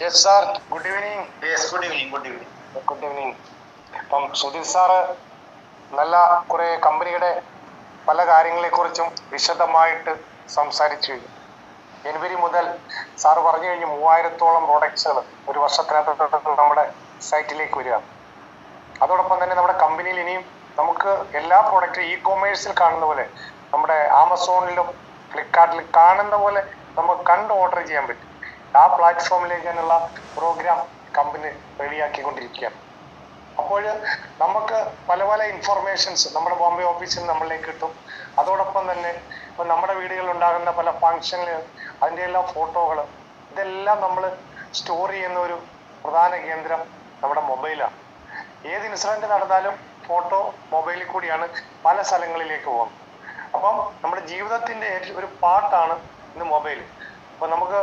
Yes sir good evening yes good evening good evening good evening ഇപ്പം Sudheer sir നല്ല കുറെ കമ്പനിയുടെ പല കാര്യങ്ങളെക്കുറിച്ചും വിശദമായിട്ട് സംസാരിച്ചു. ജനുവരി മുതൽ സാറ് പറഞ്ഞു കഴിഞ്ഞു മൂവായിരത്തോളം പ്രോഡക്ട്സുകൾ ഒരു വർഷത്തിനകത്ത് നമ്മുടെ സൈറ്റിലേക്ക് വരിക. അതോടൊപ്പം തന്നെ നമ്മുടെ കമ്പനിയിൽ ഇനിയും നമുക്ക് എല്ലാ പ്രോഡക്റ്റും ഇ കോമേഴ്സിൽ കാണുന്ന പോലെ നമ്മുടെ ആമസോണിലും ഫ്ലിപ്കാർട്ടിലും കാണുന്ന പോലെ നമുക്ക് കണ്ട് ഓർഡർ ചെയ്യാൻ പറ്റും. ആ പ്ലാറ്റ്ഫോമിലേക്ക് തന്നെയുള്ള പ്രോഗ്രാം കമ്പനി റെഡിയാക്കിക്കൊണ്ടിരിക്കുകയാണ്. അപ്പോൾ നമുക്ക് പല പല ഇൻഫർമേഷൻസ് നമ്മുടെ ബോംബെ ഓഫീസിൽ നമ്മളിലേക്ക് കിട്ടും. അതോടൊപ്പം തന്നെ ഇപ്പം നമ്മുടെ വീടുകളിൽ ഉണ്ടാകുന്ന പല ഫങ്ഷനിൽ അതിന്റെ എല്ലാ ഫോട്ടോകൾ ഇതെല്ലാം നമ്മൾ സ്റ്റോർ ചെയ്യുന്ന ഒരു പ്രധാന കേന്ദ്രം നമ്മുടെ മൊബൈലാണ്. ഏത് ഇൻസിഡന്റ് നടന്നാലും ഫോട്ടോ മൊബൈലിൽ കൂടിയാണ് പല സ്ഥലങ്ങളിലേക്ക് പോകുന്നത്. അപ്പം നമ്മുടെ ജീവിതത്തിന്റെ ഏറ്റവും ഒരു പാർട്ടാണ് ഇന്ന് മൊബൈൽ അപ്പൊ നമുക്ക്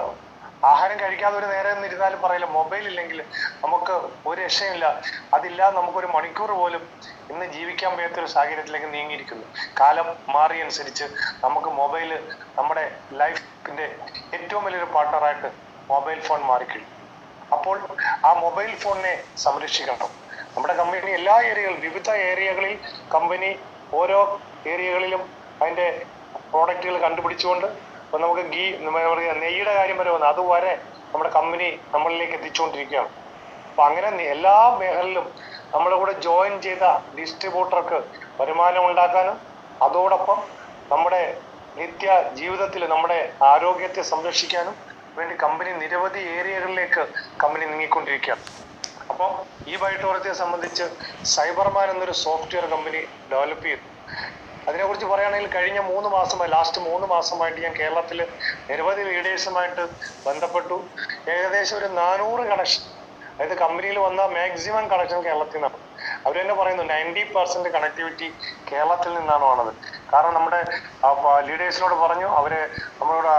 ആഹാരം കഴിക്കാതെ ഒരു നേരം ഇരുന്നാലും പറയില്ല. മൊബൈൽ ഇല്ലെങ്കിൽ നമുക്ക് ഒരു രക്ഷയില്ല അതില്ലാതെ നമുക്കൊരു മണിക്കൂർ പോലും ഇന്ന് ജീവിക്കാൻ വയ്യാത്ത ഒരു സാഹചര്യത്തിലേക്ക് നീങ്ങിയിരിക്കുന്നു. കാലം മാറിയനുസരിച്ച് നമുക്ക് മൊബൈൽ നമ്മുടെ ലൈഫിന്റെ ഏറ്റവും വലിയൊരു പാർട്ണറായിട്ട് മൊബൈൽ ഫോൺ മാറിക്കഴിഞ്ഞു. അപ്പോൾ ആ മൊബൈൽ ഫോണിനെ സംരക്ഷിക്കണം. നമ്മുടെ കമ്പനി എല്ലാ ഏരിയകളിലും വിവിധ ഏരിയകളിൽ കമ്പനി ഓരോ ഏരിയകളിലും അതിന്റെ പ്രോഡക്റ്റുകൾ കണ്ടുപിടിച്ചുകൊണ്ട് ഇപ്പൊ നമുക്ക് ഗീ പറയുക നെയ്യുടെ കാര്യം വരെ വന്നു. അതുവരെ നമ്മുടെ കമ്പനി നമ്മളിലേക്ക് എത്തിച്ചുകൊണ്ടിരിക്കുകയാണ്. അപ്പൊ അങ്ങനെ എല്ലാ മേഖലയിലും നമ്മുടെ കൂടെ ജോയിൻ ചെയ്ത ഡിസ്ട്രിബ്യൂട്ടർക്ക് വരുമാനം ഉണ്ടാക്കാനും അതോടൊപ്പം നമ്മുടെ നിത്യ ജീവിതത്തിൽ നമ്മുടെ ആരോഗ്യത്തെ സംരക്ഷിക്കാനും വേണ്ടി കമ്പനി നിരവധി ഏരിയകളിലേക്ക് കമ്പനി നീങ്ങിക്കൊണ്ടിരിക്കുകയാണ്. അപ്പോൾ ഈ ബയോട്ടോറത്തെ സംബന്ധിച്ച് സൈബർമാൻ എന്നൊരു സോഫ്റ്റ്വെയർ കമ്പനി ഡെവലപ്പ് ചെയ്തു. അതിനെക്കുറിച്ച് പറയുകയാണെങ്കിൽ കഴിഞ്ഞ മൂന്ന് മാസമായി ലാസ്റ്റ് മൂന്ന് മാസമായിട്ട് ഞാൻ കേരളത്തിൽ നിരവധി ലീഡേഴ്സുമായിട്ട് ബന്ധപ്പെട്ടു. ഏകദേശം ഒരു നാനൂറ് കണക്ഷൻ അതായത് കമ്പനിയിൽ വന്ന മാക്സിമം കണക്ഷൻ കേരളത്തിൽ നിന്നാണ്. അവർ തന്നെ പറയുന്നു നയന്റി പെർസെന്റ് കണക്ടിവിറ്റി കേരളത്തിൽ നിന്നാണ് വന്നത്. കാരണം നമ്മുടെ ലീഡേഴ്സിനോട് പറഞ്ഞു അവർ നമ്മളോട്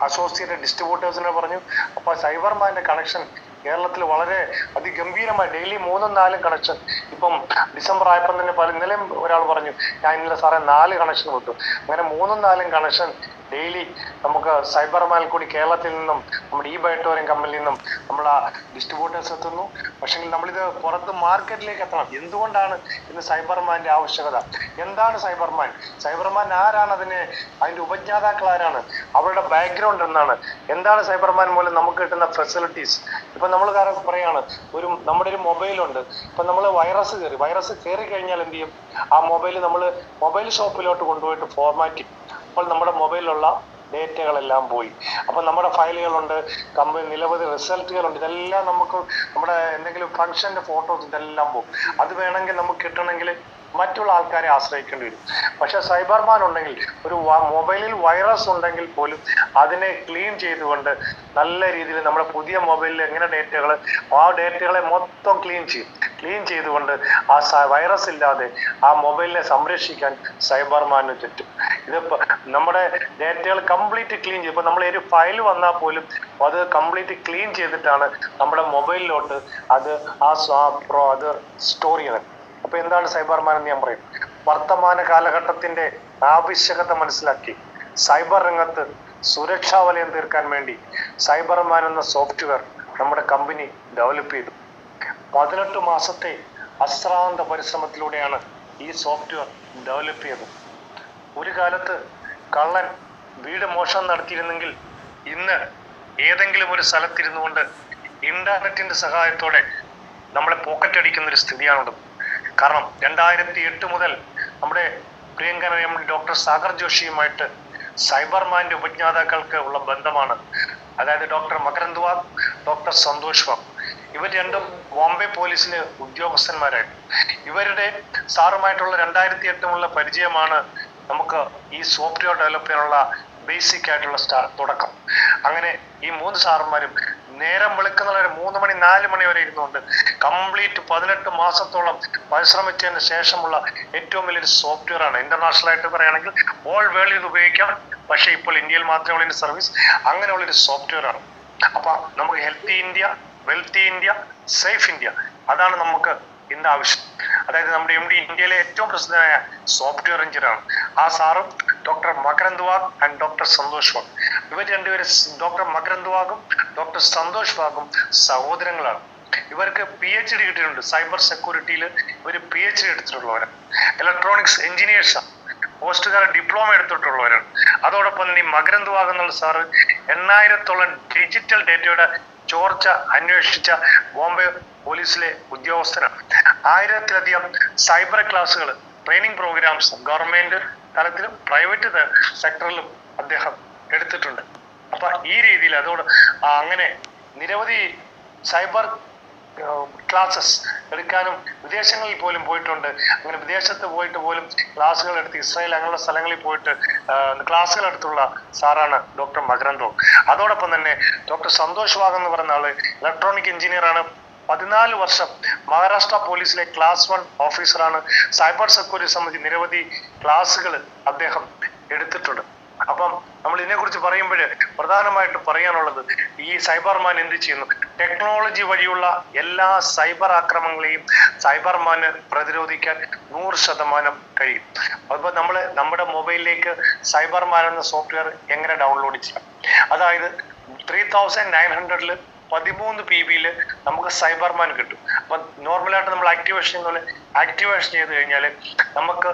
അസോസിയേറ്റഡ് ഡിസ്ട്രിബ്യൂട്ടേഴ്സിനോട് പറഞ്ഞു. അപ്പൊ സൈബർമാന്റെ കണക്ഷൻ കേരളത്തിൽ വളരെ അതിഗംഭീരമായി ഡെയിലി മൂന്നും നാലും കണക്ഷൻ ഇപ്പം ഡിസംബർ ആയപ്പം തന്നെ പല ഇന്നലെയും ഒരാൾ പറഞ്ഞു ഞാൻ ഇന്നലെ സാറേ നാല് കണക്ഷൻ കൊടുത്തു അങ്ങനെ മൂന്നും നാലും കണക്ഷൻ ഡെയിലി നമുക്ക് സൈബർ കൂടി കേരളത്തിൽ നിന്നും നമ്മുടെ ഈ ബയോട്ടോറിയം കമ്പനിയിൽ നിന്നും നമ്മൾ ആ ഡിസ്ട്രിബ്യൂട്ടേഴ്സ് എത്തുന്നു. പക്ഷെങ്കിൽ നമ്മളിത് പുറത്ത് മാർക്കറ്റിലേക്ക് എത്തണം. എന്തുകൊണ്ടാണ് ഇന്ന് സൈബർമാന്റെ ആവശ്യകത? എന്താണ് സൈബർമാൻ സൈബർമാൻ ആരാണ് അതിനെ അതിന്റെ ഉപജ്ഞാതാക്കൾ ആരാണ്? അവരുടെ ബാക്ക്ഗ്രൗണ്ട് എന്താണ്? എന്താണ് സൈബർമാൻ മൂലം നമുക്ക് കിട്ടുന്ന ഫെസിലിറ്റീസ് ഇപ്പൊ നമ്മൾ കാരണം പറയാണ് ഒരു നമ്മുടെ ഒരു മൊബൈൽ ഉണ്ട്. ഇപ്പൊ നമ്മൾ വൈറസ് കയറി വൈറസ് കയറി കഴിഞ്ഞാൽ എന്ത് ചെയ്യും? ആ മൊബൈൽ നമ്മൾ മൊബൈൽ ഷോപ്പിലോട്ട് കൊണ്ടുപോയിട്ട് ഫോർമാറ്റ് അപ്പോൾ നമ്മുടെ മൊബൈലിലുള്ള ഡേറ്റകളെല്ലാം പോയി. അപ്പൊ നമ്മുടെ ഫയലുകളുണ്ട് കമ്പനി നിരവധി റിസൾട്ടുകളുണ്ട്. ഇതെല്ലാം നമുക്ക് നമ്മുടെ എന്തെങ്കിലും ഫംഗ്ഷന്റെ ഫോട്ടോസ് ഇതെല്ലാം പോകും അത് വേണമെങ്കിൽ നമുക്ക് കിട്ടണമെങ്കിൽ മറ്റുള്ള ആൾക്കാരെ ആശ്രയിക്കേണ്ടി വരും. പക്ഷെ സൈബർമാൻ ഉണ്ടെങ്കിൽ ഒരു മൊബൈലിൽ വൈറസ് ഉണ്ടെങ്കിൽ പോലും അതിനെ ക്ലീൻ ചെയ്തുകൊണ്ട് നല്ല രീതിയിൽ നമ്മുടെ പുതിയ മൊബൈലിൽ എങ്ങനെ ഡേറ്റകൾ ആ ഡേറ്റകളെ മൊത്തം ക്ലീൻ ചെയ്യും. ക്ലീൻ ചെയ്തുകൊണ്ട് ആ വൈറസ് ഇല്ലാതെ ആ മൊബൈലിനെ സംരക്ഷിക്കാൻ സൈബർമാന് ചുറ്റും ഇതിപ്പോ നമ്മുടെ ഡേറ്റകൾ കംപ്ലീറ്റ് ക്ലീൻ ചെയ്യും. ഇപ്പൊ നമ്മൾ ഒരു ഫയൽ വന്നാൽ പോലും അത് കംപ്ലീറ്റ് ക്ലീൻ ചെയ്തിട്ടാണ് നമ്മുടെ മൊബൈലിലോട്ട് അത് ആ പ്രോ അത് സ്റ്റോർ ചെയ്യുന്നത്. അപ്പൊ എന്താണ് സൈബർമാൻ എന്ന് ഞാൻ പറയും? വർത്തമാന കാലഘട്ടത്തിന്റെ ആവശ്യകത മനസ്സിലാക്കി. സൈബർ രംഗത്ത് സുരക്ഷാ വലയം തീർക്കാൻ വേണ്ടി സൈബർമാൻ എന്ന സോഫ്റ്റ്വെയർ നമ്മുടെ കമ്പനി ഡെവലപ്പ് ചെയ്തു. പതിനെട്ട് മാസത്തെ അശ്രാന്ത പരിശ്രമത്തിലൂടെയാണ് ഈ സോഫ്റ്റ്വെയർ ഡെവലപ്പ് ചെയ്തത്. ഒരു കാലത്ത് കള്ളൻ വീട് മോഷണം നടത്തിയിരുന്നെങ്കിൽ ഇന്ന് ഏതെങ്കിലും ഒരു സ്ഥലത്തിരുന്നു കൊണ്ട് ഇന്റർനെറ്റിന്റെ സഹായത്തോടെ നമ്മളെ പോക്കറ്റ് അടിക്കുന്ന ഒരു സ്ഥിതിയാണുള്ളത്. കാരണം രണ്ടായിരത്തി എട്ട് മുതൽ നമ്മുടെ പ്രിയങ്കര എം ഡോക്ടർ സാഗർ ജോഷിയുമായിട്ട് സൈബർമാന്റെ ഉപജ്ഞാതാക്കൾക്ക് ഉള്ള ബന്ധമാണ്. അതായത് ഡോക്ടർ മകരന്ദ്വാ ഡോക്ടർ സന്തോഷ് ബാബു ഇവർ രണ്ടും ബോംബെ പോലീസിലെ ഉദ്യോഗസ്ഥന്മാരായിരുന്നു ഇവരുടെ സാറുമായിട്ടുള്ള രണ്ടായിരത്തി മുതലുള്ള പരിചയമാണ് നമുക്ക് ഈ സോഫ്റ്റ്വെയർ ഡെവലപ്പ് ചെയ്യാനുള്ള ബേസിക് ആയിട്ടുള്ള സ്റ്റാർ തുടക്കം. അങ്ങനെ ഈ മൂന്ന് സാറന്മാരും നേരം വെളുക്കുന്ന മൂന്ന് മണി നാല് മണി വരെ ഇരുന്നുകൊണ്ട് കംപ്ലീറ്റ് പതിനെട്ട് മാസത്തോളം പരിശ്രമിച്ചതിന് ശേഷമുള്ള ഏറ്റവും വലിയൊരു സോഫ്റ്റ്വെയർ ആണ്. ഇന്റർനാഷണൽ ആയിട്ട് പറയുകയാണെങ്കിൽ ഓൾ വേൾഡിൽ ഇത് ഉപയോഗിക്കാം. പക്ഷേ ഇപ്പോൾ ഇന്ത്യയിൽ മാത്രമേ ഉള്ള സർവീസ് അങ്ങനെയുള്ളൊരു സോഫ്റ്റ്വെയർ ആണ്. അപ്പൊ നമുക്ക് healthy India wealthy India safe India. അതാണ് നമുക്ക് ഇന്ന് ആവശ്യം. അതായത് നമ്മുടെ എം ഡി ഇന്ത്യയിലെ ഏറ്റവും പ്രസിദ്ധമായ സോഫ്റ്റ്വെയർ എഞ്ചിനീയറാണ് ആ സാറും doctor Makarand Wagh and doctor Santhosh Wagh ഇവർ രണ്ടുപേരും ഡോക്ടർ മകരന്ദ് വാഗും ഡോക്ടർ സന്തോഷ് വാഗും സഹോദരങ്ങളാണ്. ഇവർക്ക് പി എച്ച് ഡി കിട്ടിയിട്ടുണ്ട് സൈബർ സെക്യൂരിറ്റിയിൽ ഇവർ പി എച്ച് ഡി എടുത്തിട്ടുള്ളവരാണ് ഇലക്ട്രോണിക്സ് എഞ്ചിനീയേഴ്സാണ് പോസ്റ്റുകാർ ഡിപ്ലോമ എടുത്തിട്ടുള്ളവരാണ്. അതോടൊപ്പം തന്നെ ഈ മകരന്ദ് വാഗ് എന്നുള്ള സാറ് എണ്ണായിരത്തോളം ഡിജിറ്റൽ ഡേറ്റയുടെ ചോർച്ച അന്വേഷിച്ച ബോംബെ പോലീസിലെ ഉദ്യോഗസ്ഥനാണ് ആയിരത്തിലധികം സൈബർ ക്ലാസ്സുകൾ ട്രെയിനിങ് പ്രോഗ്രാംസ് ഗവൺമെന്റ് തലത്തിലും പ്രൈവറ്റ് സെക്ടറിലും അദ്ദേഹം എടുത്തിട്ടുണ്ട്. അപ്പൊ ഈ രീതിയിൽ അതോട് അങ്ങനെ നിരവധി സൈബർ ക്ലാസ്സസ് എടുക്കാനും വിദേശങ്ങളിൽ പോലും പോയിട്ടുണ്ട്. അങ്ങനെ വിദേശത്ത് പോയിട്ട് പോലും ക്ലാസ്സുകൾ എടുത്ത് ഇസ്രായേൽ അങ്ങനെയുള്ള സ്ഥലങ്ങളിൽ പോയിട്ട് ക്ലാസ്സുകൾ എടുത്തുള്ള സാറാണ് ഡോക്ടർ മകരന്തോ അതോടൊപ്പം തന്നെ ഡോക്ടർ സന്തോഷ് വാഗ് എന്ന് പറയുന്ന ആൾ ഇലക്ട്രോണിക് എഞ്ചിനീയർ ആണ്. പതിനാല് വർഷം മഹാരാഷ്ട്ര പോലീസിലെ ക്ലാസ് വൺ ഓഫീസറാണ് സൈബർ സെക്യൂരിറ്റി സംബന്ധിച്ച് നിരവധി ക്ലാസ്സുകൾ അദ്ദേഹം എടുത്തിട്ടുണ്ട്. അപ്പം നമ്മൾ ഇതിനെക്കുറിച്ച് പറയുമ്പോൾ പ്രധാനമായിട്ട് പറയാനുള്ളത് ഈ സൈബർമാൻ എന്ത് ചെയ്യുന്നു? ടെക്നോളജി വഴിയുള്ള എല്ലാ സൈബർ ആക്രമണങ്ങളെയും സൈബർമാന് പ്രതിരോധിക്കാൻ നൂറ് ശതമാനം കഴിയും. അപ്പോൾ നമ്മൾ നമ്മുടെ മൊബൈലിലേക്ക് സൈബർമാൻ എന്ന സോഫ്റ്റ്വെയർ എങ്ങനെ ഡൗൺലോഡ് ചെയ്യാം? അതായത് ത്രീ തൗസൻഡ് നയൻ ഹൺഡ്രഡിൽ പതിമൂന്ന് പി ബിയിൽ നമുക്ക് സൈബർമാൻ കിട്ടും. അപ്പൊ നോർമലായിട്ട് നമ്മൾ ആക്ടിവേഷൻ പോലെ ആക്ടിവേഷൻ ചെയ്ത് കഴിഞ്ഞാൽ നമുക്ക്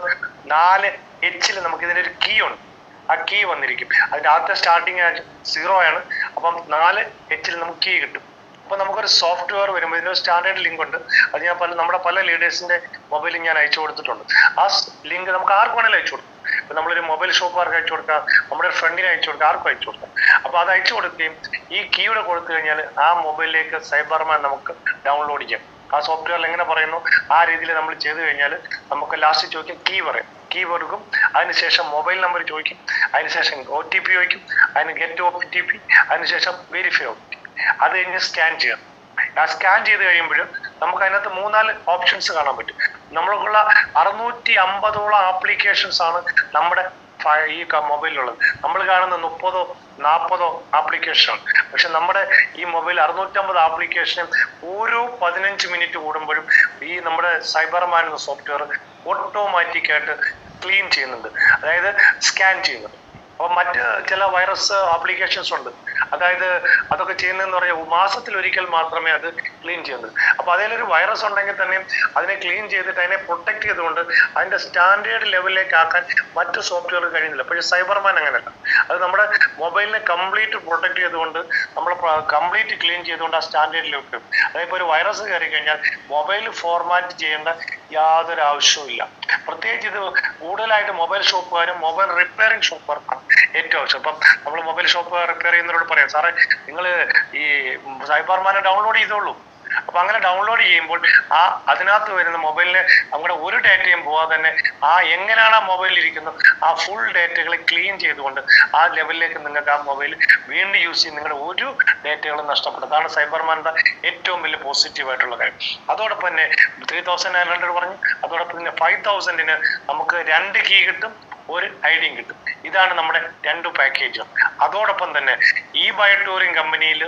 നാല് എച്ചിൽ നമുക്ക് ഇതിനൊരു കീ ഉണ്ട്. ആ കീ വന്നിരിക്കും. അതിന്റെ ആദ്യത്തെ സ്റ്റാർട്ടിങ് സീറോ ആണ്. അപ്പം നാല് എച്ചിൽ നമുക്ക് കീ കിട്ടും. അപ്പൊ നമുക്കൊരു സോഫ്റ്റ്വെയർ വരുമ്പോൾ ഇതിനൊരു സ്റ്റാൻഡേർഡ് ലിങ്ക് ഉണ്ട്. അത് ഞാൻ പല നമ്മുടെ പല ലീഡേഴ്സിന്റെ മൊബൈലിൽ ഞാൻ അയച്ചു കൊടുത്തിട്ടുണ്ട്. ആ ലിങ്ക് നമുക്ക് ആർക്ക് വേണമെങ്കിലും അയച്ചു കൊടുക്കും. ഇപ്പൊ നമ്മളൊരു മൊബൈൽ ഷോപ്പുകാർക്ക് അയച്ചു കൊടുക്കാം? നമ്മുടെ ഫ്രണ്ടിന് അയച്ചു കൊടുക്കാം ആർക്കും അയച്ചു കൊടുക്കാം? അപ്പൊ അത് അയച്ചു കൊടുക്കുകയും ഈ കീയുടെ കൊടുത്തു കഴിഞ്ഞാൽ ആ മൊബൈലിലേക്ക് സൈബർമാൻ നമുക്ക് ഡൗൺലോഡ് ചെയ്യാം. ആ സോഫ്റ്റ്വെയറിൽ എങ്ങനെ പറയുന്നു? ആ രീതിയിൽ നമ്മൾ ചെയ്തു കഴിഞ്ഞാൽ നമുക്ക് ലാസ്റ്റ് ചോദിക്കാം കീ പറയും കീ കൊടുക്കും അതിനുശേഷം മൊബൈൽ നമ്പർ ചോദിക്കും. അതിനുശേഷം ഒ ടി പി ചോദിക്കും. അതിന് ഗെറ്റ് ഒ ടി പി അതിനുശേഷം വെരിഫൈ ഒ ടി പി അത് കഴിഞ്ഞ് സ്കാൻ ചെയ്യണം ആ സ്കാൻ ചെയ്ത് കഴിയുമ്പോൾ നമുക്ക് അതിനകത്ത് മൂന്നാൽ ഓപ്ഷൻസ് കാണാൻ പറ്റും. നമ്മൾക്കുള്ള അറുന്നൂറ്റി അമ്പതോളം ആപ്ലിക്കേഷൻസ് ആണ് നമ്മുടെ ഈ മൊബൈലിലുള്ളത് നമ്മൾ കാണുന്ന മുപ്പതോ നാൽപ്പതോ ആപ്ലിക്കേഷനാണ് പക്ഷെ നമ്മുടെ ഈ മൊബൈൽ അറുന്നൂറ്റമ്പത് ആപ്ലിക്കേഷനും ഓരോ പതിനഞ്ച് മിനിറ്റ് കൂടുമ്പോഴും ഈ നമ്മുടെ സൈബർമാൻ എന്ന സോഫ്റ്റ്വെയർ ഓട്ടോമാറ്റിക് ആയിട്ട് ക്ലീൻ ചെയ്യുന്നുണ്ട്. അതായത് സ്കാൻ ചെയ്യുന്നുണ്ട്. അപ്പൊ മറ്റ് ചില വൈറസ് ആപ്ലിക്കേഷൻസ് ഉണ്ട്. അതായത് അതൊക്കെ ചെയ്യുന്നതെന്ന് പറഞ്ഞാൽ മാസത്തിൽ ഒരിക്കൽ മാത്രമേ അത് ക്ലീൻ ചെയ്യുന്നത്. അപ്പൊ അതിലൊരു വൈറസ് ഉണ്ടെങ്കിൽ തന്നെ അതിനെ ക്ലീൻ ചെയ്തിട്ട് അതിനെ പ്രൊട്ടക്ട് ചെയ്തുകൊണ്ട് അതിന്റെ സ്റ്റാൻഡേർഡ് ലെവലിലേക്ക് ആക്കാൻ മറ്റു സോഫ്റ്റ്വെയർ കഴിയുന്നില്ല. പക്ഷേ സൈബർമാൻ അങ്ങനെയല്ല. അത് നമ്മുടെ മൊബൈലിനെ കംപ്ലീറ്റ് പ്രൊട്ടക്ട് ചെയ്തുകൊണ്ട് നമ്മൾ കംപ്ലീറ്റ് ക്ലീൻ ചെയ്തുകൊണ്ട് ആ സ്റ്റാൻഡേർഡിലേക്ക് വെക്കും. അതായത് ഒരു വൈറസ് കയറി കഴിഞ്ഞാൽ മൊബൈൽ ഫോർമാറ്റ് ചെയ്യേണ്ട യാതൊരു ആവശ്യവുമില്ല. പ്രത്യേകിച്ച് ഇത് കൂടുതലായിട്ട് മൊബൈൽ ഷോപ്പുകാരും മൊബൈൽ റിപ്പയറിംഗ് ഷോപ്പുകാർക്കാണ് ഏറ്റവും ആവശ്യം. അപ്പം നമ്മൾ മൊബൈൽ ഷോപ്പ് റിപ്പയർ ചെയ്യുന്നവരോട് പറയാം സാറേ നിങ്ങൾ ഈ സൈബർമാനെ ഡൗൺലോഡ് ചെയ്തോളൂ. അപ്പൊ അങ്ങനെ ഡൗൺലോഡ് ചെയ്യുമ്പോൾ ആ അതിനകത്ത് വരുന്ന മൊബൈലിന് നമ്മുടെ ഒരു ഡേറ്റയും പോവാതെ തന്നെ ആ എങ്ങനെയാണ് ആ മൊബൈലിൽ ഇരിക്കുന്നത്? ആ ഫുൾ ഡേറ്റകളെ ക്ലീൻ ചെയ്തുകൊണ്ട് ആ ലെവലിലേക്ക് നിങ്ങൾക്ക് ആ മൊബൈൽ വീണ്ടും യൂസ് ചെയ്ത് നിങ്ങളുടെ ഒരു ഡേറ്റകളും നഷ്ടപ്പെടും. അതാണ് സൈബർമാന്റെ ഏറ്റവും വലിയ പോസിറ്റീവ് ആയിട്ടുള്ള കാര്യം. അതോടൊപ്പം തന്നെ ത്രീ തൗസൻഡ് നയൻ ഹൺഡ്രഡ് പറഞ്ഞു. അതോടൊപ്പം തന്നെ ഫൈവ് തൗസൻഡിന് നമുക്ക് രണ്ട് കീ കിട്ടും ഒരു ഐഡിയും കിട്ടും. ഇതാണ് നമ്മുടെ രണ്ട് പാക്കേജും അതോടൊപ്പം തന്നെ ഈ ബയോടൂറിംഗ് കമ്പനിയിൽ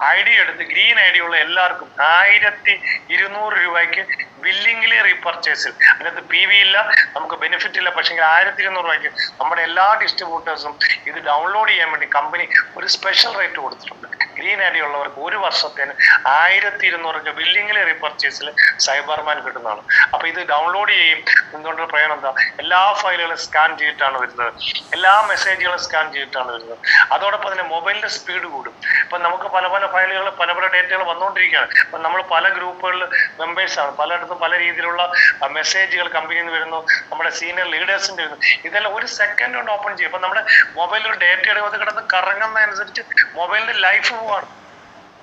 ഐ ഡി എടുത്ത് ഗ്രീൻ ഐ ഡി ഉള്ള എല്ലാവർക്കും ആയിരത്തി ഇരുന്നൂറ് രൂപയ്ക്ക് ബില്ലിംഗിലെ റീപർച്ചേസിൽ അതിനകത്ത് പി വി ഇല്ല നമുക്ക് ബെനിഫിറ്റ് ഇല്ല പക്ഷേ ആയിരത്തി ഇരുന്നൂറ് രൂപയ്ക്ക് നമ്മുടെ എല്ലാ ഡിസ്ട്രിബ്യൂട്ടേഴ്സും ഇത് ഡൗൺലോഡ് ചെയ്യാൻ വേണ്ടി കമ്പനി ഒരു സ്പെഷ്യൽ റേറ്റ് കൊടുത്തിട്ടുണ്ട്. ഗ്രീൻ ഐ ഉള്ളവർക്ക് ഒരു വർഷത്തിന് ആയിരത്തി ഇരുന്നൂറ് രൂപ ബില്ലിംഗിലെ റീപർച്ചേസിൽ സൈബർമാൻ കിട്ടുന്നതാണ്. അപ്പൊ ഇത് ഡൗൺലോഡ് ചെയ്യും. എന്തുകൊണ്ട് പ്രയോജനം എന്താ? എല്ലാ ഫയലുകളും സ്കാൻ ചെയ്തിട്ടാണ് വരുന്നത്. എല്ലാ മെസ്സേജുകളും സ്കാൻ ചെയ്തിട്ടാണ് വരുന്നത്. അതോടൊപ്പം തന്നെ മൊബൈലിന്റെ സ്പീഡ് കൂടും. ഇപ്പൊ നമുക്ക് പല പല ഫയലുകൾ പല പല ഡേറ്റകൾ വന്നുകൊണ്ടിരിക്കുകയാണ് ഇപ്പൊ നമ്മൾ പല ഗ്രൂപ്പുകളിൽ മെമ്പേഴ്സാണ് പലയിടത്തും പല രീതിയിലുള്ള മെസ്സേജുകൾ കമ്പനിയിൽ നിന്ന് വരുന്നു. നമ്മുടെ സീനിയർ ലീഡേഴ്സിന്റെ വരുന്നു. ഇതെല്ലാം ഒരു സെക്കൻഡ് കൊണ്ട് ഓപ്പൺ ചെയ്യും. ഇപ്പൊ നമ്മുടെ മൊബൈലിൽ ഡേറ്റ എടുക്കുന്നത് കിടന്ന് കറങ്ങുന്നതനുസരിച്ച് മൊബൈലിന്റെ ലൈഫ് പോവാണ്.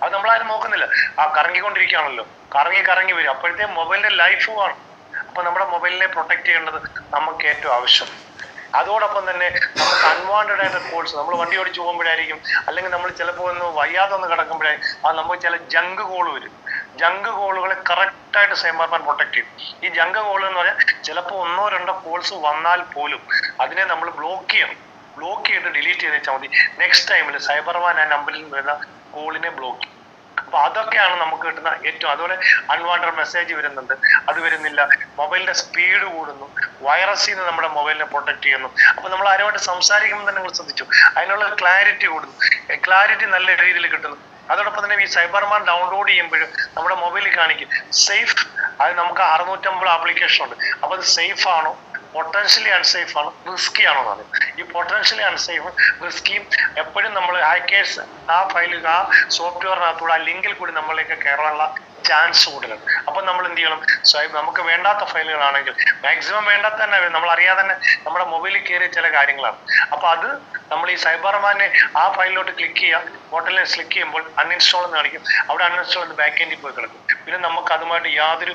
അത് നമ്മളാരും നോക്കുന്നില്ല. ആ കറങ്ങിക്കൊണ്ടിരിക്കുകയാണല്ലോ. കറങ്ങി കറങ്ങി വരും. അപ്പോഴത്തെ മൊബൈലിന്റെ ലൈഫ് പോവാണ്. അപ്പൊ നമ്മുടെ മൊബൈലിനെ പ്രൊട്ടക്ട് ചെയ്യേണ്ടത് നമുക്ക് ഏറ്റവും ആവശ്യം. അതോടൊപ്പം തന്നെ നമുക്ക് അൺവാണ്ടഡ് ആയിട്ട് കോൾസ് നമ്മൾ വണ്ടി ഓടിച്ച് പോകുമ്പോഴായിരിക്കും അല്ലെങ്കിൽ നമ്മൾ ചിലപ്പോൾ ഒന്ന് വയ്യാതെ ഒന്ന് കിടക്കുമ്പോഴായിരിക്കും അത് നമുക്ക് ചില ജങ്ക് കോൾ വരും. ജങ്ക് കോളുകളെ കറക്റ്റായിട്ട് സൈബർമാൻ പ്രൊട്ടക്ട് ചെയ്യും. ഈ ജങ്ക് കോൾ എന്ന് പറഞ്ഞാൽ ചിലപ്പോൾ ഒന്നോ രണ്ടോ കോൾസ് വന്നാൽ പോലും അതിനെ നമ്മൾ ബ്ലോക്ക് ചെയ്യണം. ബ്ലോക്ക് ചെയ്ത് ഡിലീറ്റ് ചെയ്ത് വെച്ചാൽ മതി. നെക്സ്റ്റ് ടൈമിൽ സൈബർമാൻ ആ നമ്പറിൽ വരുന്ന കോളിനെ ബ്ലോക്ക് ചെയ്യും. അപ്പൊ അതൊക്കെയാണ് നമുക്ക് കിട്ടുന്ന ഏറ്റവും അതുപോലെ അൺവാണ്ടഡ് മെസ്സേജ് വരുന്നുണ്ട്. അത് വരുന്നില്ല. മൊബൈലിന്റെ സ്പീഡ് കൂടുന്നു. വൈറസിൽ നിന്ന് നമ്മുടെ മൊബൈലിനെ പ്രൊട്ടക്ട് ചെയ്യുന്നു. അപ്പൊ നമ്മൾ ആരുമായിട്ട് സംസാരിക്കുമ്പോൾ തന്നെ നിങ്ങൾ ശ്രദ്ധിച്ചു. അതിനുള്ള ക്ലാരിറ്റി കൂടുന്നു. ക്ലാരിറ്റി നല്ല രീതിയിൽ കിട്ടുന്നു. അതോടൊപ്പം തന്നെ ഈ സൈബർമാൻ ഡൗൺലോഡ് ചെയ്യുമ്പോഴും നമ്മുടെ മൊബൈലിൽ കാണിക്കും. സേഫ് അത് നമുക്ക് അറുന്നൂറ്റമ്പത് ആപ്ലിക്കേഷൻ ഉണ്ട്. അപ്പൊ അത് സേഫ് ആണോ? പൊട്ടൻഷ്യലി അൺസേഫ് ആണ് റിസ്കി ആണോ എന്നാണ് ഈ പൊട്ടൻഷ്യലി അൺസേഫ് റിസ്കിയും എപ്പോഴും നമ്മൾ ഹാക്കേഴ്സ് ആ ഫയലിൽ ആ സോഫ്റ്റ്വെയറിനകത്തൂടെ ആ ലിങ്കിൽ കൂടി നമ്മളിലേക്ക് കയറാനുള്ള ചാൻസ് കൂടുതലാണ്. അപ്പൊ നമ്മൾ എന്ത് ചെയ്യണം? സ്വയം നമുക്ക് വേണ്ടാത്ത ഫയലുകളാണെങ്കിൽ മാക്സിമം വേണ്ടാത്ത തന്നെ നമ്മൾ അറിയാതെ തന്നെ നമ്മുടെ മൊബൈലിൽ കയറിയ ചില കാര്യങ്ങളാണ്. അപ്പൊ അത് നമ്മൾ ഈ സൈബർമാനെ ആ ഫയലിലോട്ട് ക്ലിക്ക് ചെയ്യുക ഹോട്ടലിൽ ക്ലിക്ക് ചെയ്യുമ്പോൾ അൺഇൻസ്റ്റോൾ എന്ന് കാണിക്കും. അവിടെ അൺഇൻസ്റ്റോൾ എന്ന് ബാക്ക് എൻഡിൽ പോയി കിടക്കും. പിന്നെ നമുക്ക് അതുമായിട്ട് യാതൊരു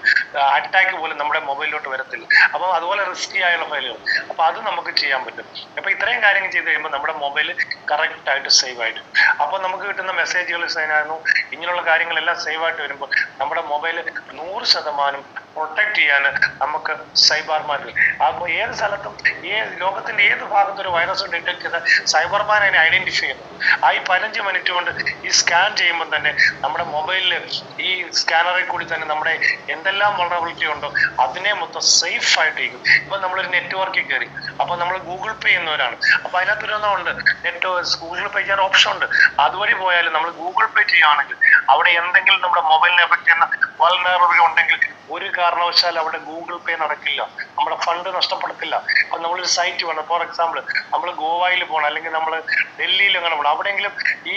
അറ്റാക്ക് പോലും നമ്മുടെ മൊബൈലിലോട്ട് വരത്തില്ല. അപ്പം അതുപോലെ റിസ്കി ആയുള്ള ഫയലുകൾ. അപ്പം അത് നമുക്ക് ചെയ്യാൻ പറ്റും. അപ്പം ഇത്രയും കാര്യങ്ങൾ ചെയ്ത് കഴിയുമ്പോൾ നമ്മുടെ മൊബൈൽ കറക്റ്റ് ആയിട്ട് സേവ് ആയിട്ട്. അപ്പോൾ നമുക്ക് കിട്ടുന്ന മെസ്സേജുകൾ സൈനായിരുന്നു ഇങ്ങനെയുള്ള കാര്യങ്ങളെല്ലാം സേവ് ആയിട്ട് വരുമ്പോൾ നമ്മുടെ മൊബൈൽ നൂറ് ശതമാനം പ്രൊട്ടക്ട് ചെയ്യാൻ നമുക്ക് സൈബർമാൻ അപ്പോൾ ഏത് സ്ഥലത്തും ഏത് ലോകത്തിന്റെ ഏത് ഭാഗത്തും ഒരു വൈറസ് ഡിറ്റക്ട് ചെയ്ത സൈബർമാൻ അതിനെ ഐഡന്റിഫൈ ചെയ്യുന്നു. ആ ഈ പതിനഞ്ച് മിനിറ്റ് കൊണ്ട് ഈ സ്കാൻ ചെയ്യുമ്പോൾ തന്നെ നമ്മുടെ മൊബൈലിൽ ഈ സ്കാനറിൽ കൂടി തന്നെ നമ്മുടെ എന്തെല്ലാം വളറബിലിറ്റി ഉണ്ടോ അതിനെ മൊത്തം സേഫ് ആയിട്ട് ആയിട്ടിരിക്കും. ഇപ്പൊ നമ്മളൊരു നെറ്റ്വർക്കിൽ കയറി. അപ്പൊ നമ്മൾ ഗൂഗിൾ പേ ചെയ്യുന്നവരാണ് അപ്പൊ അതിനകത്തൊരു ഉണ്ട്. നെറ്റ് ഗൂഗിൾ പേ ചെയ്യാൻ ഓപ്ഷൻ ഉണ്ട്. അതുവഴി പോയാലും നമ്മൾ ഗൂഗിൾ പേ ചെയ്യുകയാണെങ്കിൽ അവിടെ എന്തെങ്കിലും നമ്മുടെ മൊബൈലിനെ എഫക്ട് ചെയ്യുന്ന വൾണറബിലിറ്റി ഉണ്ടെങ്കിൽ ഒരു കാരണവശാൽ അവിടെ ഗൂഗിൾ പേ നടക്കില്ല. നമ്മുടെ ഫണ്ട് നഷ്ടപ്പെടത്തില്ല. അപ്പൊ നമ്മളൊരു സൈറ്റ് വേണം. ഫോർ എക്സാമ്പിൾ നമ്മൾ ഗോവയിൽ പോകണം അല്ലെങ്കിൽ നമ്മൾ ഡൽഹിയിൽ അങ്ങനെ പോകണം അവിടെയെങ്കിലും ഈ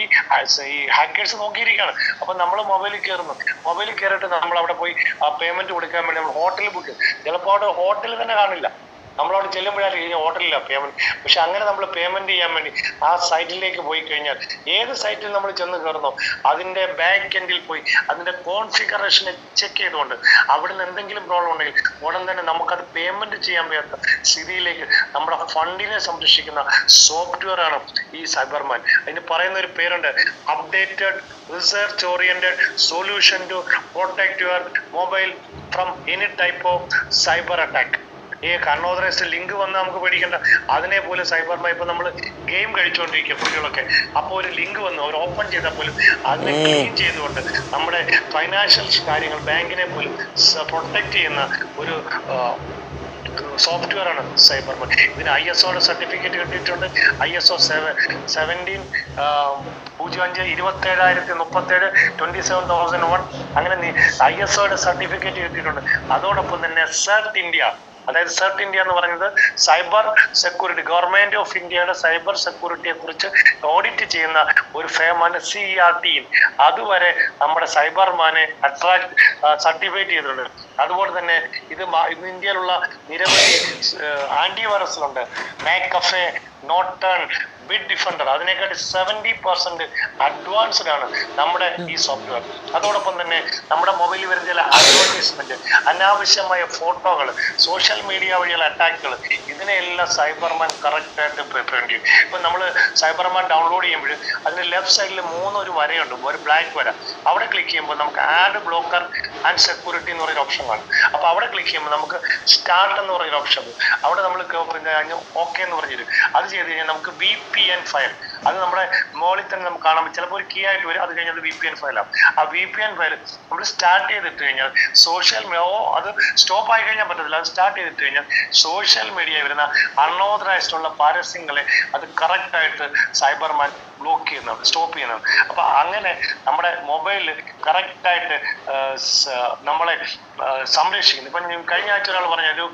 ഈ ഹാക്കേഴ്സ് നോക്കിയിരിക്കുകയാണ്. അപ്പൊ നമ്മൾ മൊബൈലിൽ കയറുന്നു. മൊബൈലിൽ കയറിയിട്ട് നമ്മൾ അവിടെ പോയി ആ പേയ്മെന്റ് കൊടുക്കാൻ വേണ്ടി നമ്മൾ ഹോട്ടലിൽ ബുക്ക് ചിലപ്പോൾ അവിടെ ഹോട്ടലിൽ തന്നെ കാണില്ല. നമ്മളവിടെ ചെല്ലുമ്പോഴാണ് ഈ ഹോട്ടലില്ല പേയ്മെന്റ് പക്ഷെ അങ്ങനെ നമ്മൾ പേയ്മെന്റ് ചെയ്യാൻ വേണ്ടി ആ സൈറ്റിലേക്ക് പോയി കഴിഞ്ഞാൽ ഏത് സൈറ്റിൽ നമ്മൾ ചെന്ന് കയറുന്നോ അതിന്റെ ബാക്ക് എൻഡിൽ പോയി അതിന്റെ കോൺഫിഗറേഷനെ ചെക്ക് ചെയ്തുകൊണ്ട് അവിടെ നിന്ന് എന്തെങ്കിലും പ്രോബ്ലം ഉണ്ടെങ്കിൽ ഉടൻ തന്നെ നമുക്കത് പേയ്മെന്റ് ചെയ്യാൻ വയ്യാത്ത സ്ഥിതിയിലേക്ക് നമ്മുടെ ഫണ്ടിനെ സംരക്ഷിക്കുന്ന സോഫ്റ്റ്വെയർ ആണ് ഈ സൈബർമാൻ അതിന് പറയുന്ന ഒരു പേരുണ്ട്. Updated research oriented solution to protect your mobile from any type of cyber attack ഈ കണ്ണോദറേസ് ലിങ്ക് വന്ന് നമുക്ക് പേടിക്കണ്ട. അതിനെ പോലും സൈബർ ഇപ്പൊ നമ്മൾ ഗെയിം കഴിച്ചുകൊണ്ടിരിക്കുക കുട്ടികളൊക്കെ അപ്പോൾ ഒരു ലിങ്ക് വന്ന് ഒരു ഓപ്പൺ ചെയ്താൽ പോലും അതിനെ ക്ലീൻ ചെയ്തുകൊണ്ട് നമ്മുടെ ഫൈനാൻഷ്യൽ കാര്യങ്ങൾ ബാങ്കിനെ പോലും പ്രൊട്ടക്റ്റ് ചെയ്യുന്ന ഒരു സോഫ്റ്റ്വെയർ ആണ് സൈബർമാൻ ഇതിന് ഐ എസ് ഒയുടെ സർട്ടിഫിക്കറ്റ് കിട്ടിയിട്ടുണ്ട്. I S O seven seventeen പൂജ്യം അഞ്ച് ഇരുപത്തി ഏഴായിരത്തി മുപ്പത്തേഴ് ട്വന്റി സെവൻ തൗസൻഡ് വൺ. അങ്ങനെ ഐ എസ് ഒയുടെ സർട്ടിഫിക്കറ്റ് കിട്ടിയിട്ടുണ്ട്. അതോടൊപ്പം തന്നെ സെർട്ട് ഇന്ത്യ അതായത് സെർട്ട് ഇന്ത്യ എന്ന് പറയുന്നത് സൈബർ സെക്യൂരിറ്റി ഗവൺമെന്റ് ഓഫ് ഇന്ത്യയുടെ സൈബർ സെക്യൂരിറ്റിയെ കുറിച്ച് ഓഡിറ്റ് ചെയ്യുന്ന ഒരു ഫേമാണ് സി ആർ ടി അതുവരെ നമ്മുടെ സൈബർമാനെ അട്രാക്ട് സർട്ടിഫൈറ്റ് ചെയ്തിട്ടുണ്ട്. അതുപോലെ തന്നെ ഇത് ഇന്ന് ഇന്ത്യയിലുള്ള നിരവധി ആന്റി വൈറസുകളുണ്ട് McAfee Norton Bitdefender അതിനെക്കാട്ടി സെവന്റി പെർസെന്റ് അഡ്വാൻസ്ഡ് ആണ് നമ്മുടെ ഈ സോഫ്റ്റ്വെയർ അതോടൊപ്പം തന്നെ നമ്മുടെ മൊബൈലിൽ വരുന്ന ചില അഡ്വർടൈസ്മെന്റ് അനാവശ്യമായ ഫോട്ടോകൾ സോഷ്യൽ മീഡിയ വഴിയുള്ള അറ്റാക്കുകൾ ഇതിനെല്ലാം സൈബർമാൻ കറക്റ്റ് ആയിട്ട് പ്രിവെന്റ് ചെയ്യും. ഇപ്പൊ നമ്മൾ സൈബർമാൻ ഡൗൺലോഡ് ചെയ്യുമ്പോൾ അതിന്റെ ലെഫ്റ്റ് സൈഡിൽ മൂന്നൊരു വരയുണ്ട് ഒരു ബ്ലാക്ക് വര. അവിടെ ക്ലിക്ക് ചെയ്യുമ്പോൾ നമുക്ക് ആഡ് ബ്ലോക്കർ ആൻഡ് സെക്യൂരിറ്റി എന്ന് പറയുന്ന ഓപ്ഷൻ കാണും. അപ്പൊ അവിടെ ക്ലിക്ക് ചെയ്യുമ്പോൾ നമുക്ക് സ്റ്റാർട്ട് എന്ന് പറയുന്ന ഓപ്ഷൻ അവിടെ നമ്മൾ ഓക്കെ എന്ന് പറഞ്ഞിട്ട് അത് ചെയ്ത് കഴിഞ്ഞാൽ നമുക്ക് വി പി എൻ ഫയൽ അത് നമ്മുടെ മോളിൽ തന്നെ നമുക്ക് കാണാൻ പറ്റും. ചിലപ്പോൾ ഒരു കീ ആയിട്ട് വരും. അത് കഴിഞ്ഞാൽ വി പി എൻ ഫയലാണ് ആ വി പി എൻ ഫയൽ നമ്മൾ സ്റ്റാർട്ട് ചെയ്തിട്ട് കഴിഞ്ഞാൽ സോഷ്യൽ ഓ അത് സ്റ്റോപ്പ് ആയി കഴിഞ്ഞാൽ പറ്റത്തില്ല. അത് സ്റ്റാർട്ട് ചെയ്തിട്ട് കഴിഞ്ഞാൽ സോഷ്യൽ മീഡിയ വരുന്ന അൺഓതറൈസ്ഡ് ഉള്ള പരസ്യങ്ങളെ അത് കറക്റ്റ് ആയിട്ട് സൈബർമാൻ ബ്ലോക്ക് ചെയ്യുന്നുണ്ട് സ്റ്റോപ്പ് ചെയ്യുന്നുണ്ട് അപ്പൊ അങ്ങനെ നമ്മുടെ മൊബൈലിൽ കറക്റ്റ് ആയിട്ട് നമ്മളെ സംരക്ഷിക്കുന്നു. ഇപ്പൊ കഴിഞ്ഞ ആഴ്ച ഒരാൾ പറഞ്ഞ ഒരു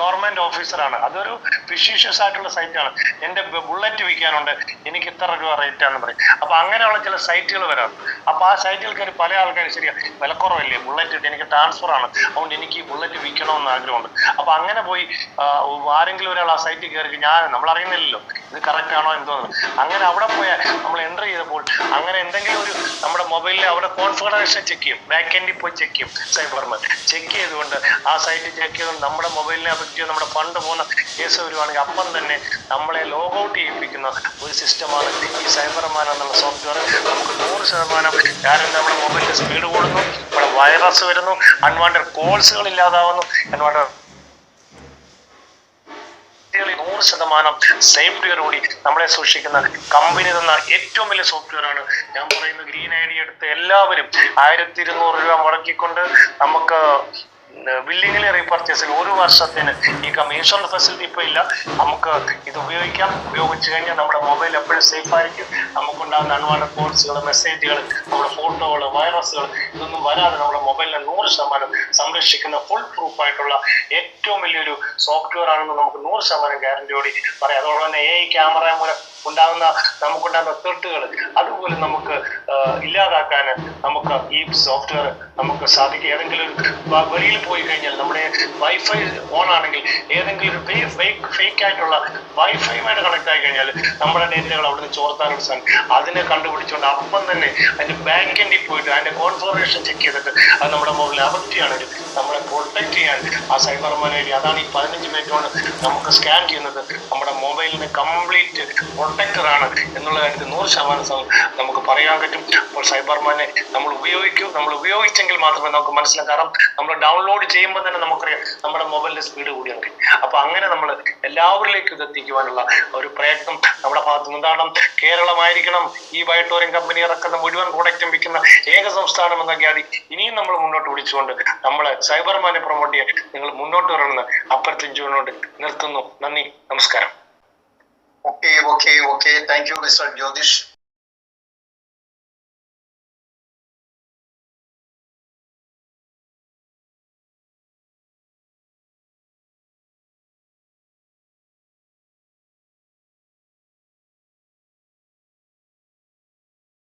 ഗവൺമെന്റ് ഓഫീസറാണ് അതൊരു ഫിഷീഷ്യസ് ആയിട്ടുള്ള സൈറ്റാണ് എന്റെ ബുള്ളറ്റ് വിൽക്കാനുണ്ട്. എനിക്ക് ഇത്ര രൂപ റേറ്റ് ആണെന്ന് പറയും. അപ്പൊ അങ്ങനെയുള്ള ചില സൈറ്റുകൾ വരാം. അപ്പൊ ആ സൈറ്റിൽ കയറി പല ആൾക്കാരും ശരിയാ വിലക്കുറവല്ലേ? ബുള്ളറ്റ് എനിക്ക് ട്രാൻസ്ഫർ ആണ്. അതുകൊണ്ട് എനിക്ക് ഈ ബുള്ളറ്റ് വിൽക്കണമെന്ന് ആഗ്രഹമുണ്ട്. അപ്പൊ അങ്ങനെ പോയി ആരെങ്കിലും ഒരാൾ ആ സൈറ്റിൽ കയറി ഞാൻ നമ്മൾ അറിയുന്നില്ലല്ലോ. ഇത് കറക്റ്റ് ആണോ എന്തോന്ന് അങ്ങനെ അവിടെ പോയാൽ നമ്മൾ എന്റർ ചെയ്തപ്പോൾ അങ്ങനെ എന്തെങ്കിലും ഒരു നമ്മുടെ മൊബൈലിൽ അവിടെ കോൺഫിഗറേഷൻ ചെക്ക് ചെയ്യും. ബാക്ക് എൻഡിൽ പോയി ചെക്ക് ചെയ്യും. സൈബർമാൻ ചെക്ക് ചെയ്തുകൊണ്ട് ആ സൈറ്റ് ചെക്ക് ചെയ്തുകൊണ്ട് നമ്മുടെ മൊബൈലിനെ അഫക്റ്റ് ചെയ്ത് നമ്മുടെ ഫണ്ട് പോകുന്ന കേസ് വരുവാണെങ്കിൽ അപ്പം തന്നെ നമ്മളെ ലോഗ് ഔട്ട് ചെയ്യിപ്പിക്കുന്ന ഒരു സിസ്റ്റമാണ് ഈ സൈബർമാൻ എന്നുള്ള സോഫ്റ്റ്വെയർ നമുക്ക് നൂറ് ശതമാനം കാരണം നമ്മുടെ മൊബൈലിന്റെ സ്പീഡ് കൂടുന്നു. നമ്മുടെ വൈറസ് വരുന്നു. അൺവാണ്ടഡ് കോൾസുകൾ ഇല്ലാതാവുന്നു. അൺവാണ്ടഡ് നൂറ് ശതമാനം സേഫ്റ്റിയോടുകൂടി നമ്മളെ സൂക്ഷിക്കുന്ന കമ്പനി തന്ന ഏറ്റവും വലിയ സോഫ്റ്റ്വെയർ ആണ്. ഞാൻ പറയുന്ന ഗ്രീൻ ഐ ഡി എടുത്ത് എല്ലാവരും ആയിരത്തി ഇരുന്നൂറ് രൂപ മുടക്കിക്കൊണ്ട് നമുക്ക് ബില്ലിങ്ങിലെ റീപർച്ചേസിൽ ഒരു വർഷത്തിന് ഈ ഇൻഷുറൻസ് ഫെസിലിറ്റി ഇപ്പോൾ ഇല്ല. നമുക്ക് ഇത് ഉപയോഗിക്കാം. ഉപയോഗിച്ചു കഴിഞ്ഞാൽ നമ്മുടെ മൊബൈൽ എപ്പോഴും സേഫ് ആയിരിക്കും. നമുക്കുണ്ടാകുന്ന അൺവാണ്ടഡ് കോൾസുകൾ മെസ്സേജുകൾ ഫോട്ടോകൾ വൈറസുകൾ ഇതൊന്നും വരാതെ നമ്മുടെ മൊബൈലിനെ നൂറ് ശതമാനം സംരക്ഷിക്കുന്ന ഫുൾ പ്രൂഫ് ആയിട്ടുള്ള ഏറ്റവും വലിയൊരു സോഫ്റ്റ്വെയർ ആണെന്ന് നമുക്ക് നൂറ് ശതമാനം ഗ്യാരണ്ടിയോടെ പറയാം. അതുപോലെ തന്നെ എ ഐ ക്യാമറ മൂലം ഉണ്ടാകുന്ന നമുക്കുണ്ടാകുന്ന തെട്ടുകൾ അതുപോലെ നമുക്ക് ഇല്ലാതാക്കാൻ നമുക്ക് ഈ സോഫ്റ്റ്വെയർ നമുക്ക് സാധിക്കും. ഏതെങ്കിലും ഒരു വെളിയിൽ പോയി കഴിഞ്ഞാൽ നമ്മുടെ വൈഫൈ ഓൺ ആണെങ്കിൽ ഏതെങ്കിലും ഒരു ഫേക്ക് ഫേക്ക് ആയിട്ടുള്ള വൈഫൈയുമായിട്ട് കണക്ട് ആയി കഴിഞ്ഞാൽ നമ്മുടെ ഡേറ്റകൾ അവിടുന്ന് ചോർത്താനുള്ള സാധനം അതിനെ കണ്ടുപിടിച്ചുകൊണ്ട് അപ്പം തന്നെ അതിന്റെ എൻഡിൽ പോയിട്ട് അതിന്റെ കോൺഫർമേഷൻ ചെക്ക് ചെയ്തിട്ട് അത് നമ്മുടെ മൊബൈൽ അഫക്റ്റ് നമ്മളെ പ്രൊട്ടക്ട് ചെയ്യാൻ ആ സൈബർ മാനേജ് അതാണ് ഈ പതിനഞ്ച് കൊണ്ട് നമുക്ക് സ്കാൻ ചെയ്യുന്നത് നമ്മുടെ മൊബൈലിന് കംപ്ലീറ്റ് പ്രൊട്ടക്റ്റർ ആണ് എന്നുള്ള കാര്യത്തിൽ നൂറ് ശതമാനം നമുക്ക് പറയാൻ പറ്റും. അപ്പോൾ സൈബർ മാനെ നമ്മൾ ഉപയോഗിക്കൂ. നമ്മൾ ഉപയോഗിച്ചെങ്കിൽ മാത്രമേ നമുക്ക് മനസ്സിലാക്കാം കാരണം നമ്മൾ ഡൗൺലോഡ് ചെയ്യുമ്പോൾ തന്നെ നമുക്കറിയാം നമ്മുടെ മൊബൈലിന്റെ സ്പീഡ് കൂടിയാണ് അപ്പൊ അങ്ങനെ നമ്മൾ എല്ലാവരിലേക്കും ഇത് എത്തിക്കുവാനുള്ള ഒരു പ്രയത്നം നമ്മുടെ ഭാഗത്ത് നിന്നാണ് കേരളമായിരിക്കണം. ഈ ബയോട്ടോറിയം കമ്പനി ഇറക്കുന്ന മുഴുവൻ പ്രോഡക്റ്റും വിൽക്കുന്ന ഏക സംസ്ഥാനം എന്ന ഖ്യാതി ഇനിയും നമ്മൾ മുന്നോട്ട് വിളിച്ചുകൊണ്ട് നമ്മൾ സൈബർമാനെ പ്രൊമോട്ട് ചെയ്യാൻ നിങ്ങൾ മുന്നോട്ട് വരണമെന്ന് അപ്പുറത്തും ചൂടിനോട് നിർത്തുന്നു. നന്ദി. നമസ്കാരം. Okay okay okay thank you mister Jyotish.